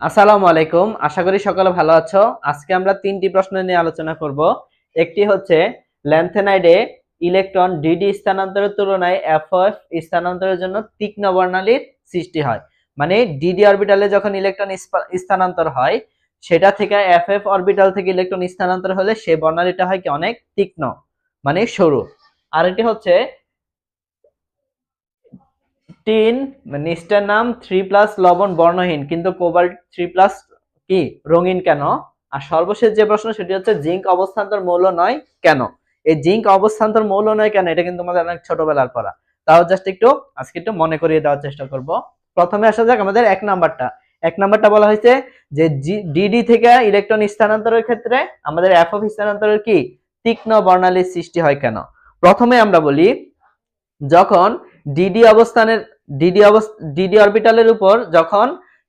আসসালামু আলাইকুম। আশা করি সকলে ভালো আছো। আজকে আমরা তিনটি প্রশ্ন নিয়ে আলোচনা করব। একটি হচ্ছে, ল্যান্থেনাইডে ইলেকট্রন ডিডি স্থানান্তরের তুলনায় এফ এফ স্থানান্তরের জন্য তীক্ষ্ণ বর্ণালীর সৃষ্টি হয়। মানে ডিডি অরবিটালে যখন ইলেকট্রন স্থানান্তর হয়, সেটা থেকে এফ এফ অরবিটাল থেকে ইলেকট্রন স্থানান্তর হলে সেই বর্ণালীটা হয় কি অনেক তীক্ষ্ণ মানে সরু। আরেকটি হচ্ছে টিন নিচটার নাম, থ্রি প্লাস লবণ বর্ণহীন। কিন্তু কোবাল্ট থ্রি প্লাস কি? রঙিন কেন? আর সর্বশেষ যে প্রশ্ন, সেটি হচ্ছে, জিঙ্ক অবস্থান্তর মৌল নয় কেন? এই জিঙ্ক অবস্থান্তর মৌল নয় কেন? এটা কিন্তু আমাদের অনেক ছোটবেলার পড়া। তাও জাস্ট একটু, আজকে একটু মনে করিয়ে দেওয়ার চেষ্টা করব। প্রথমে আসা যাক আমাদের এক নাম্বারটা। এক নাম্বারটা বলা হয়েছে যে ডিডি থেকে ইলেকট্রন স্থানান্তরের ক্ষেত্রে আমাদের এফ অফ স্থানান্তরের কি? তীক্ষ্ণ বর্ণালীর সৃষ্টি হয় কেন? প্রথমে আমরা বলি, যখন ডিডি অবস্থানের ডিডি অবস্থা ডিডি অরবিটালের উপর যখন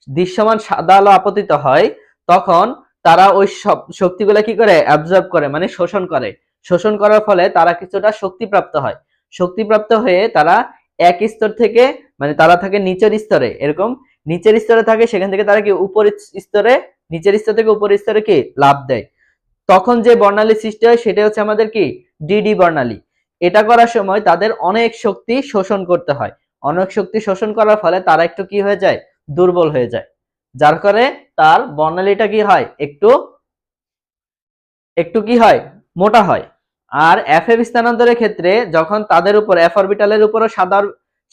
দৃশ্যমান সাদা আলো আপতিত হয়, তখন তারা ওই সব শক্তিগুলো কি করে? অ্যাবজর্ব করে মানে শোষণ করে। শোষণ করার ফলে তারা কিছুটা শক্তিপ্রাপ্ত হয়। শক্তিপ্রাপ্ত হয়ে তারা এক স্তর থেকে মানে তারা থাকে নিচের স্তরে। এরকম নিচের স্তরে থাকে, সেখান থেকে তারা কি উপর স্তরে, নিচের স্তর থেকে উপর স্তরে কি? লাভ দেয়। তখন যে বর্ণালী সৃষ্টি হয় সেটা হচ্ছে আমাদের কি? ডিডি বর্ণালী। এটা করার সময় তাদের অনেক শক্তি শোষণ করতে হয়। অনেক শক্তি শোষণ করার ফলে তারা একটু কি হয়ে যায়? দুর্বল হয়ে যায়। যার করে তার বর্ণালীটা কি হয়? একটু একটু কি হয়? মোটা হয়। আর এফ এফ স্থানান্তরের ক্ষেত্রে যখন তাদের উপর এফ অরবিটালের উপরও সাদা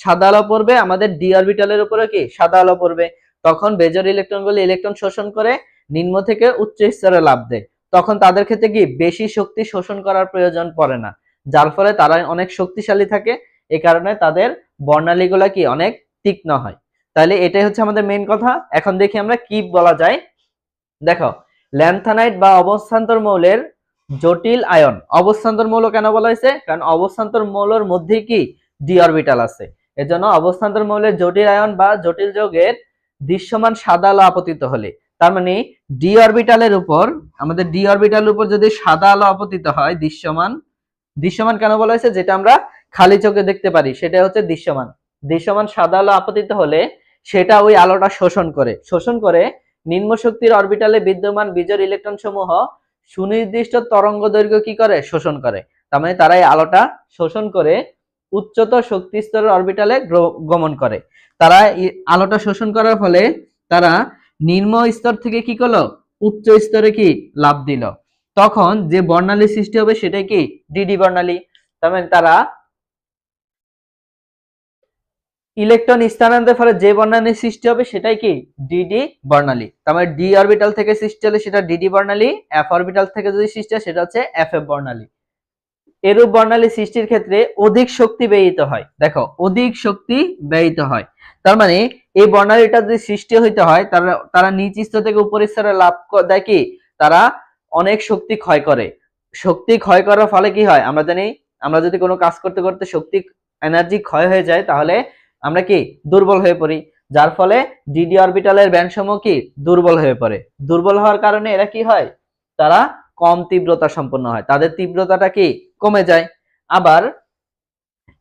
সাদা আলো পড়বে, আমাদের ডি অরবিটালের উপরে কি? সাদা আলো পড়বে। তখন বেজর ইলেকট্রনগুলি ইলেকট্রন শোষণ করে নিম্ন থেকে উচ্চ স্তরে লাভ দেয়। তখন তাদের ক্ষেত্রে কি? বেশি শক্তি শোষণ করার প্রয়োজন পড়ে না। যার ফলে তারা অনেক শক্তিশালী থাকে। এ কারণে তাদের বর্ণালীগুলা কি অনেক তীক্ষ্ণ হয়? তাহলে এটাই হচ্ছে আমাদের মেইন কথা। এখন দেখি আমরা কি বলা যায়। দেখো, ল্যান্থানাইট বা অবস্থান্তর মৌলের জটিল আয়ন। অবস্থান্তর মৌল কেন বলা হয়েছে? কারণ অবস্থান্তর মৌলের মধ্যেই কি? ডি অরবিটাল আছে। এজন্য অবস্থান্তর মৌলের জটিল আয়ন বা জটিল যৌগের দৃশ্যমান সাদা আলো আপতিত হলে। তার মানে ডি অরবিটালের উপর, আমাদের ডি অরবিটালের উপর যদি সাদা আলো আপতিত হয়, দৃশ্যমান দৃশ্যমান কেন বলা হয়েছে? যেটা আমরা খালি চোখে দেখতে পারি সেটা হচ্ছে দৃশ্যমান। দৃশ্যমান সাদা আলো আপতিত হলে সেটা ওই আলোটা শোষণ করে। শোষণ করে নিম্ন শক্তির অরবিটালে বিদ্যমান বিজোড় ইলেকট্রন সমূহ সুনির্দিষ্ট তরঙ্গ দৈর্ঘ্য কি করে? শোষণ করে। তার মানে তারা এই আলোটা শোষণ করে উচ্চতর শক্তি স্তরের অরবিটালে গমন করে। তারা আলোটা শোষণ করার ফলে তারা নিম্ন স্তর থেকে কি করল? উচ্চ স্তরে কি? লাভ দিল। তখন যে বর্ণালী সৃষ্টি হবে সেটাই কি? ডিডি বর্ণালী। তার মানে তারা ইলেকট্রন স্থানান্তরের ফলে যে বর্ণালী সৃষ্টি হবে সেটাই কি? ডিডি বর্ণালী। তার মানে ডি অরবিটাল থেকে সৃষ্টি হলে সেটা ডিডি বর্ণালী এফ অরবিটাল থেকে যদি সৃষ্টি হয় সেটা হচ্ছে এফ এফ বর্ণালী। এরূপ বর্ণালী সৃষ্টির ক্ষেত্রে অধিক শক্তি ব্যয়িত হয়। দেখো, অধিক শক্তি ব্যয়িত হয়। তার মানে এই বর্ণালীটা যদি সৃষ্টি হইতে হয়, তারা তারা নিচ স্তর থেকে উপর স্তরে লাভ দেয় কি? তারা অনেক শক্তি ক্ষয় করে। শক্তি ক্ষয় করার ফলে কি হয়? আমরা জানি, আমরা যদি কোনো কাজ করতে করতে শক্তি এনার্জি ক্ষয় হয়ে যায়, তাহলে আমরা কি দুর্বল হয়ে পড়ি? যার ফলে ডিডি অরবিটালের ব্যান্ড সমূহ কি দুর্বল হয়ে পড়ে? দুর্বল হওয়ার কারণে এরা কি হয়? তারা কম তীব্রতা সম্পন্ন হয়। তাদের তীব্রতাটা কি? কমে যায়। আবার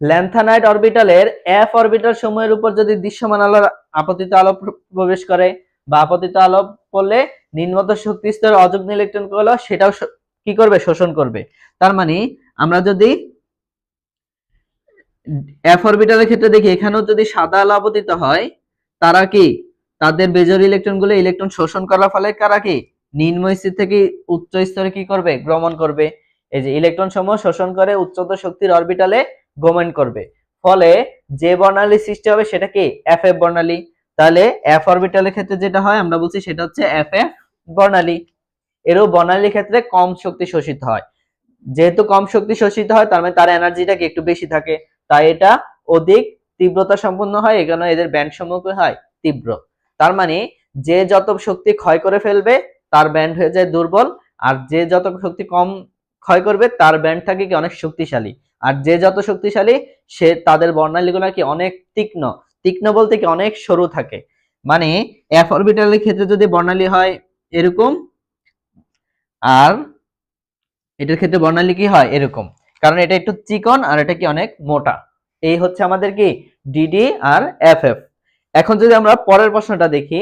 ল্যান্থানাইট অরবিটালের এফ অরবিটাল সময়ের উপর যদি দৃশ্যমান আলোর আপতিত আলো প্রবেশ করে বা আপতিত আলো পড়লে নিম্নত শক্তি স্তরের অযুগ্ম ইলেকট্রন সেটাও কি করবে? শোষণ করবে। তার মানে আমরা যদি এফ অরবিটালের ক্ষেত্রে দেখি, এখানেও যদি সাদা আলো আপতিত হয়, তারা কি? তাদের বেজর ইলেকট্রনগুলো ইলেকট্রন শোষণ করার ফলে কারা কি? নিম্ন স্তর থেকে উচ্চ স্তরে কি করবে? গ্রমণ করবে। এই যে ইলেকট্রন সমূহ শোষণ করে উচ্চতর শক্তির অরবিটালে গমন করবে। ফলে যে বর্ণালী সৃষ্টি হবে, সেটা কি? এফ এফ বর্ণালী। তাহলে এফ অরবিটালের ক্ষেত্রে যেটা হয়, আমরা বলছি সেটা হচ্ছে এফ এফ বর্ণালী। এরও বর্ণালীর ক্ষেত্রে কম শক্তি শোষিত হয়। যেহেতু কম শক্তি শোষিত হয়, তার মানে তার এনার্জিটা কি একটু বেশি থাকে। তাই এটা অধিক তীব্রতা সম্পন্ন হয় এখানে এদের ব্যান্ড সমূহ হয় তীব্র। তার মানে যে যত শক্তি ক্ষয় করে ফেলবে, তার ব্যান্ড হয়ে যায় দুর্বল, আর যে যত শক্তি কম ক্ষয় করবে, তার ব্যান্ড থাকে কি অনেক শক্তিশালী। আর যে যত শক্তিশালী, সে তাদের বর্ণালীগুলো কি অনেক তীক্ষ্ণ। তীক্ষ্ণ বলতে কি অনেক সরু থাকে। মানে এফ অরবিটালের ক্ষেত্রে যদি বর্ণালী হয় এরকম, আর এটার ক্ষেত্রে বর্ণালী কি হয় এরকম। কারণ এটা একটু চিকন আর এটা কি অনেক মোটা। এই হচ্ছে আমাদের কি ডিডি আর এফ এখন যদি আমরা পরের প্রশ্নটা দেখি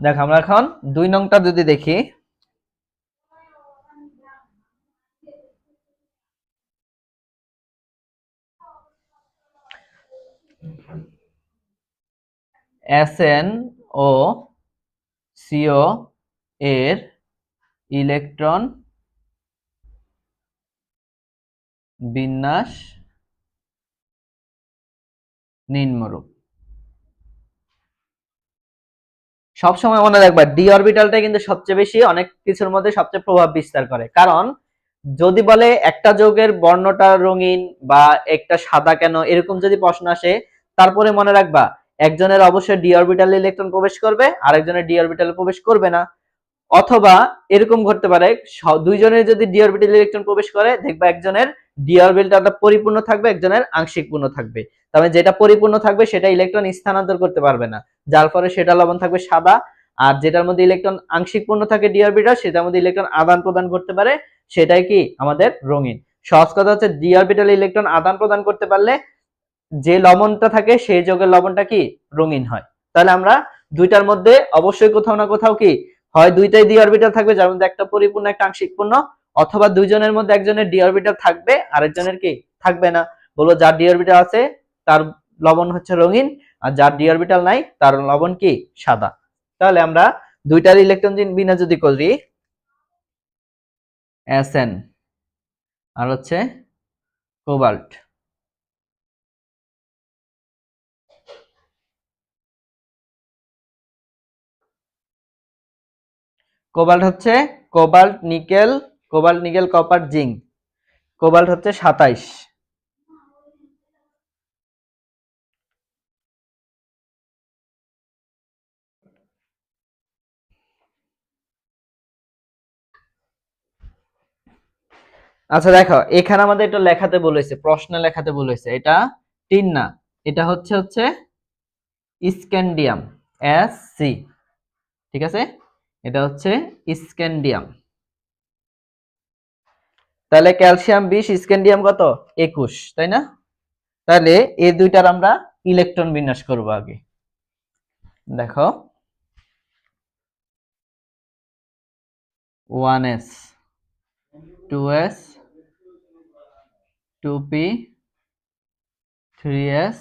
দেখো আমরা এখন দুই নংটা যদি দেখি এসএন ও সিও এর ইলেকট্রন বিন্যাস নিম্নরূপ। সবসময় মনে রাখবা ডি অরবিটালটা কিন্তু সবচেয়ে বেশি অনেক কিছুর মধ্যে সবচেয়ে প্রভাব বিস্তার করে। কারণ যদি বলে একটা যৌগের বর্ণটা রঙিন বা একটা সাদা কেন, এরকম যদি প্রশ্ন আসে, তারপরে মনে রাখবা, একজনের অবশ্যই ডি অরবিটালে ইলেকট্রন প্রবেশ করবে আর একজনের ডি অরবিটালে প্রবেশ করবে না। অথবা এরকম ঘটতে পারে দুইজনের যদি ডি অরবিটালে ইলেকট্রন প্রবেশ করে, দেখবা একজনের ডি অরবিটালটা পরিপূর্ণ থাকবে, একজনের আংশিক পূর্ণ থাকবে। তবে যেটা পরিপূর্ণ থাকবে, সেটা ইলেকট্রন স্থানান্তর করতে পারবে না। যার ফলে সেটা লবণ থাকবে সাদা, আর যেটার মধ্যে ইলেকট্রন আংশিক পূর্ণ থাকে ডিআরবিটা সেটার মধ্যে ইলেকট্রন আদান প্রদান করতে পারে, সেটাই কি? আমাদের রঙিন। সহজ কথা হচ্ছে ডি অরবিটালে ইলেকট্রন আদান প্রদান করতে পারলে যে লবণটা থাকে, সেই যোগের লবণটা কি? রঙিন হয়। তাহলে আমরা দুইটার মধ্যে অবশ্যই কোথাও না কোথাও কি? হয় দুইটাই ডি অরবিটাল থাকবে, যার মধ্যে একটা পরিপূর্ণ, একটা আংশিক পূর্ণ অথবা দুইজনের মধ্যে একজনের ডি অরবিটাল থাকবে, আরেকজনের কি? থাকবে না। বলব যার ডি অরবিটাল আছে, তার লবণ হচ্ছে রঙিন আর যার ডি অরবিটাল নাই, তার লবণ কি? সাদা। তাহলে আমরা দুইটার ইলেকট্রন জিন বিনা যদি করি এসএন আর হচ্ছে কোবাল্ট কোবাল্ট হচ্ছে cobalt nickel cobalt nickel copper zinc cobalt হচ্ছে সাতাইশ। আচ্ছা দেখো, এখানে আমাদের এটা লেখাতে বলেছে প্রশ্নে লেখাতে বলেছে এটা টিন না, এটা হচ্ছে হচ্ছে স্ক্যান্ডিয়াম এস সি ঠিক আছে? এটা হচ্ছে স্ক্যান্ডিয়াম। তাহলে ক্যালসিয়াম বিশ, স্ক্যান্ডিয়াম কত? একুশ, তাই না? তাহলে এই দুইটার আমরা ইলেকট্রন বিন্যাস করব আগে। দেখো, one S, two S two P three S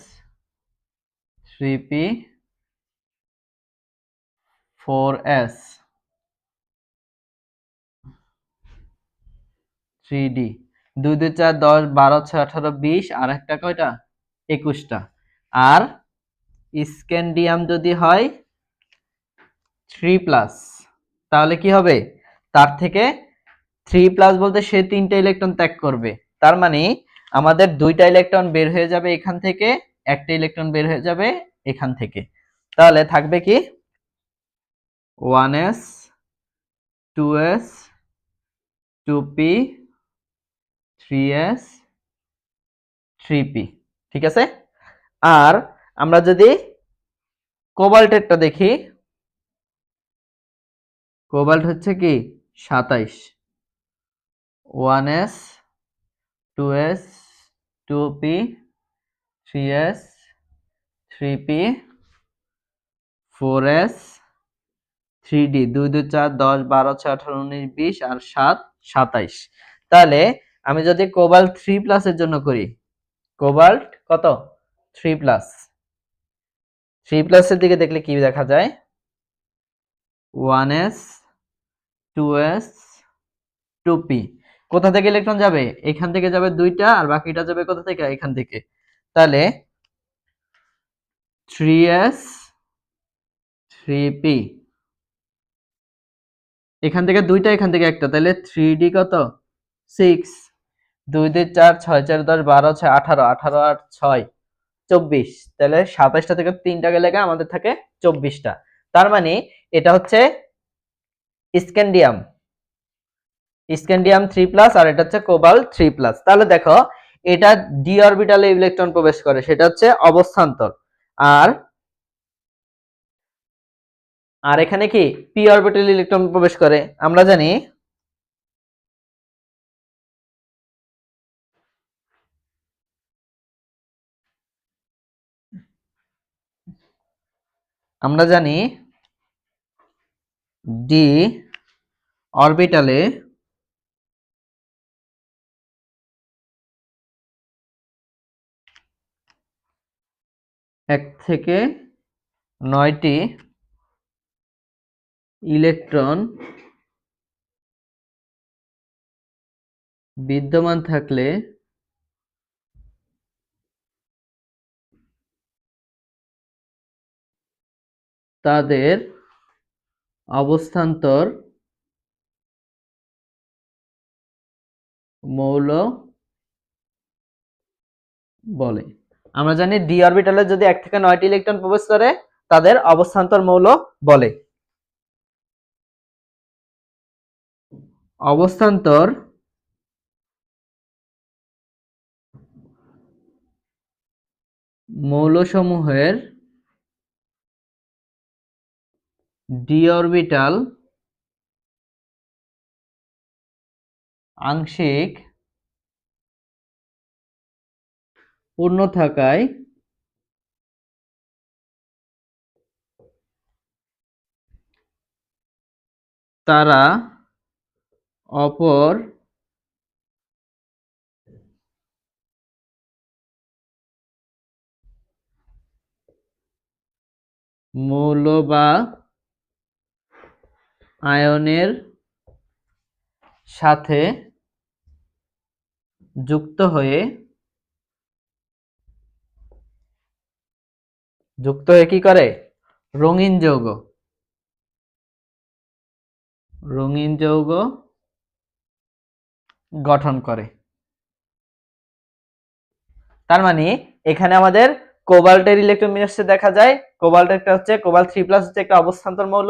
three P four S three D দুই দুই চার দশ বারো ছয় আঠারো বিশ, আর একটা কয়টা? একুশটা। আর স্ক্যান্ডিয়াম যদি হয় থ্রি প্লাস তাহলে কি হবে? তার থেকে থ্রি প্লাস বলতে সে তিনটা ইলেকট্রন ত্যাগ করবে। তার মানে আমাদের দুইটা ইলেকট্রন বের হয়ে যাবে এখান থেকে, একটা ইলেকট্রন বের হয়ে যাবে এখান থেকে। তাহলে থাকবে কি? One S two S two P three S three P ঠিক আছে? আর আমরা যদি কোবাল্টেরটা দেখি, কোবাল্ট হচ্ছে কি? সাতাইশ। One S two S two P three S three P four S three D দুই দুই, চার, দশ, বারো, ছয়, আঠারো, উনিশ, বিশ, আর সাত, সাতাইশ। তাহলে আমি যদি কোবাল্ট থ্রি প্লাসের জন্য করি কোবাল্ট কত? থ্রি প্লাস থ্রি প্লাসের দিকে দেখলে কি দেখা যায়? One S two S two P কোথা থেকে ইলেকট্রন যাবে? এখান থেকে যাবে দুইটা, আর বাকিটা যাবে কোথা থেকে? এখান থেকে। তাহলে থ্রি এস থ্রি পি এখান থেকে দুইটা, এখান থেকে একটা। তাহলে থ্রি ডি কত? সিক্স দুই দুই চার, ছয় চার, দশ, বারো, ছয়, আঠারো। আঠারো আট ছয়, চব্বিশ। তাহলে সাতাশটা থেকে তিনটা গেলে আমাদের থাকে চব্বিশটা। তার মানে এটা হচ্ছে স্ক্যান্ডিয়াম। স্ক্যান্ডিয়াম থ্রি প্লাস আর এটা হচ্ছে কোবাল থ্রি প্লাস তাহলে দেখো, এটা ডি অরবিটালে ইলেকট্রন প্রবেশ করে, সেটা হচ্ছে অবস্থান্তর। আর আর এখানে কি? পি অরবিটাল ইলেকট্রন প্রবেশ করে। আমরা জানি আমরা জানি ডি অরবিটালে এক থেকে নয়টি ইলেকট্রন বিদ্যমান থাকলে তাদের অবস্থান্তর মৌল বলে। আমরা জানি ডি অরবিটালে যদি এক থেকে নয়টি ইলেকট্রন প্রবেশ করে, তাদের অবস্থান্তর মৌল বলে। অবস্থান্তর মৌলসমূহের ডি অরবিটাল আংশিক পূর্ণ থাকায় তারা অপর মৌল বা আয়নের সাথে যুক্ত হয়ে যুক্ত হয়ে কি করে? রঙিন যৌগ। রঙিন যৌগ গঠন করে। তার মানে এখানে আমাদের কোবাল্টের ইলেকট্রন দেখা যায়। কোবাল্ট একটা হচ্ছে, কোবাল্ট থ্রি প্লাস হচ্ছে একটা অবস্থান্তর মৌল।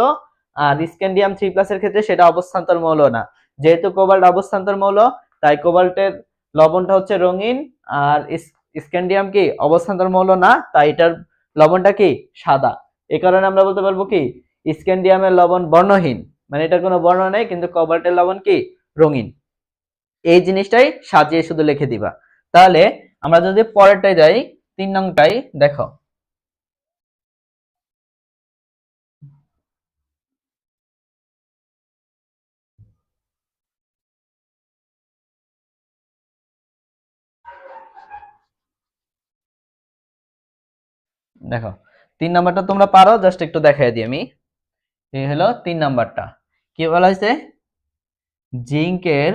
আর স্ক্যান্ডিয়াম থ্রি প্লাসের ক্ষেত্রে সেটা অবস্থান্তর মৌল না। যেহেতু কোবাল্ট অবস্থান্তর মৌল, তাই কোবাল্টের লবণটা হচ্ছে রঙিন। আর স্ক্যান্ডিয়াম কি? অবস্থান্তর মৌল না। তাই এটার লবণটা কি? সাদা। এ কারণে আমরা বলতে পারব কি? স্ক্যান্ডিয়ামের লবণ বর্ণহীন। মানে এটার কোনো বর্ণ নেই, কিন্তু কবাল্টের লবণ কি? রঙিন। এই জিনিসটাই সাজিয়ে শুধু লিখে দিবা। তাহলে আমরা যদি পরেরটাই যাই, তিন নংটাই দেখো। দেখো, তিন নাম্বারটা তোমরা পারো জাস্ট একটু দেখাই দিই আমি। এই হলো তিন নাম্বারটা। কি বলা হয়েছে? জিঙ্কের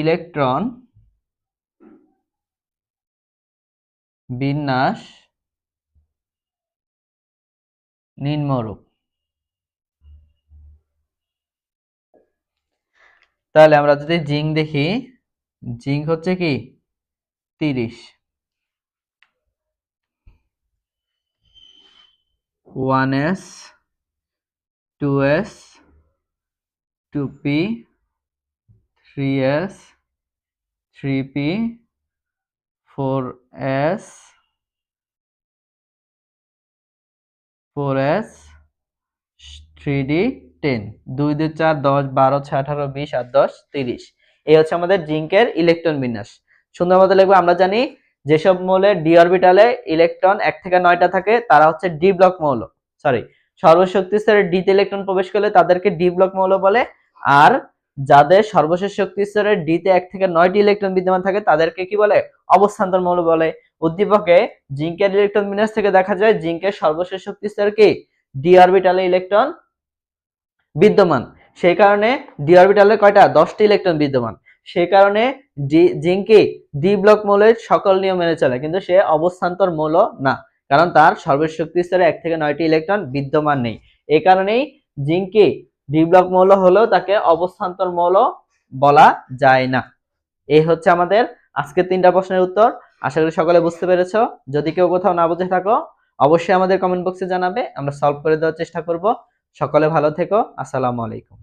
ইলেকট্রন বিন্যাস নিম্নরূপ। তাহলে আমরা যদি জিঙ্ক দেখি, জিঙ্ক হচ্ছে কি? তিরিশ। One S two S two P three S three P four S four S three D ten দুই দুই চার, দশ, বারো, ছয়, আঠারো, বিশ, আর দশ, তিরিশ। এই হচ্ছে আমাদের জিঙ্কের ইলেকট্রন বিন্যাস। সুন্দর মতো লিখব, আমরা জানি যেসব মৌলে ডি অরবিটালে ইলেকট্রন এক থেকে নয়টা থাকে, তারা হচ্ছে ডি ব্লক মৌল। সরি সর্বশক্তি স্তরে ডিতে ইলেকট্রন প্রবেশ করলে তাদেরকে ডি ব্লক মৌল বলে। আর যাদের সর্বশেষ শক্তি স্তরে ডিতে এক থেকে নয়টি ইলেকট্রন বিদ্যমান থাকে, তাদেরকে কি বলে? অবস্থান্তর মৌল বলে। উদ্দীপকে জিঙ্কের ইলেকট্রন বিন্যাস থেকে দেখা যায় জিঙ্কের সর্বশেষ শক্তি স্তর কি? ডি অরবিটালে ইলেকট্রন বিদ্যমান। সেই কারণে ডি অরবিটালে কয়টা? দশটি ইলেকট্রন বিদ্যমান। সেই কারণে জিঙ্কি ডি ব্লক মৌলের সকল নিয়ম মেনে চলে, কিন্তু সে অবস্থান্তর মৌল না, কারণ তার সর্বশেষ শক্তি স্তরে এক থেকে নয়টি ইলেকট্রন বিদ্যমান নেই। এই কারণেই জিঙ্কি ডি ব্লক মৌল হলেও তাকে অবস্থান্তর মৌল বলা যায় না। এই হচ্ছে আমাদের আজকের তিনটা প্রশ্নের উত্তর। আশা করি সকলে বুঝতে পেরেছ। যদি কেউ কোথাও না বুঝে থাকো, অবশ্যই আমাদের কমেন্ট বক্সে জানাবে। আমরা সলভ করে দেওয়ার চেষ্টা করব। সকলে ভালো থেকো। আসসালামু আলাইকুম।